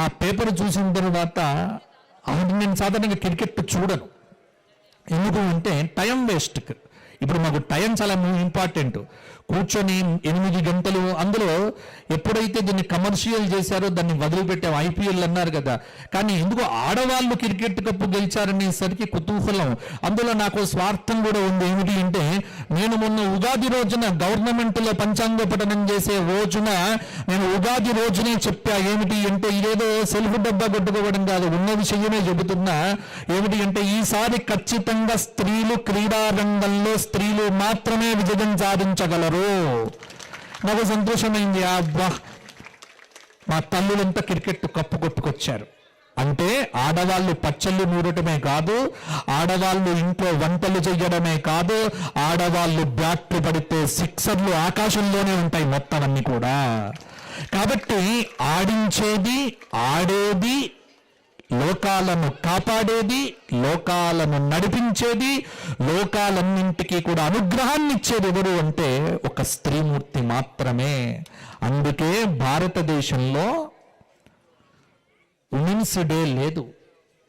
ఆ పేపర్ చూసిన తర్వాత అవును నేను సాధారణంగా క్రికెట్ చూడను. ఎందుకు అంటే టైం వేస్ట్కి. ఇప్పుడు మాకు టైం చాలా ఇంపార్టెంట్. కూర్చొని ఎనిమిది గంటలు అందులో ఎప్పుడైతే దీన్ని కమర్షియల్ చేశారో దాన్ని వదిలిపెట్టాం. ఐపీఎల్ అన్నారు కదా. కానీ ఎందుకు ఆడవాళ్ళు క్రికెట్ కప్పు గెలిచారనేసరికి కుతూహలం. అందులో నాకు స్వార్థం కూడా ఉంది. ఏమిటి అంటే నేను మొన్న ఉగాది రోజున గవర్నమెంట్లో పంచాంగ పఠనం చేసే రోజున నేను ఉగాది రోజునే చెప్పా. ఏమిటి అంటే ఇదేదో సెల్ఫ్ డబ్బా కొట్టుకోవడం కాదు. ఉన్న విషయమే చెబుతున్నా. ఏమిటి అంటే ఈసారి ఖచ్చితంగా స్త్రీలు క్రీడారంగంలో స్త్రీలు మాత్రమే విజయం సాధించగలరు. నాకు సంతోషమైంది అబ్బా. మా తల్లులంతా క్రికెట్ కప్పు కొట్టుకొచ్చారు. అంటే ఆడవాళ్ళు పచ్చళ్ళు నూరటమే కాదు ఆడవాళ్ళు ఇంట్లో వంటలు చేయడమే కాదు ఆడవాళ్ళు బ్యాట్లు పడితే సిక్సర్లు ఆకాశంలోనే ఉంటాయి మొత్తం అన్ని కూడా. కాబట్టి ఆడించేది ఆడేది లోకాలను కాపాడేది లోకాలను నడిపించేది లోకాలన్నింటికీ కూడా అనుగ్రహాన్ని ఇచ్చేది ఎవరు అంటే ఒక స్త్రీమూర్తి మాత్రమే. అందుకే భారతదేశంలో ఉమెన్స్ డే లేదు.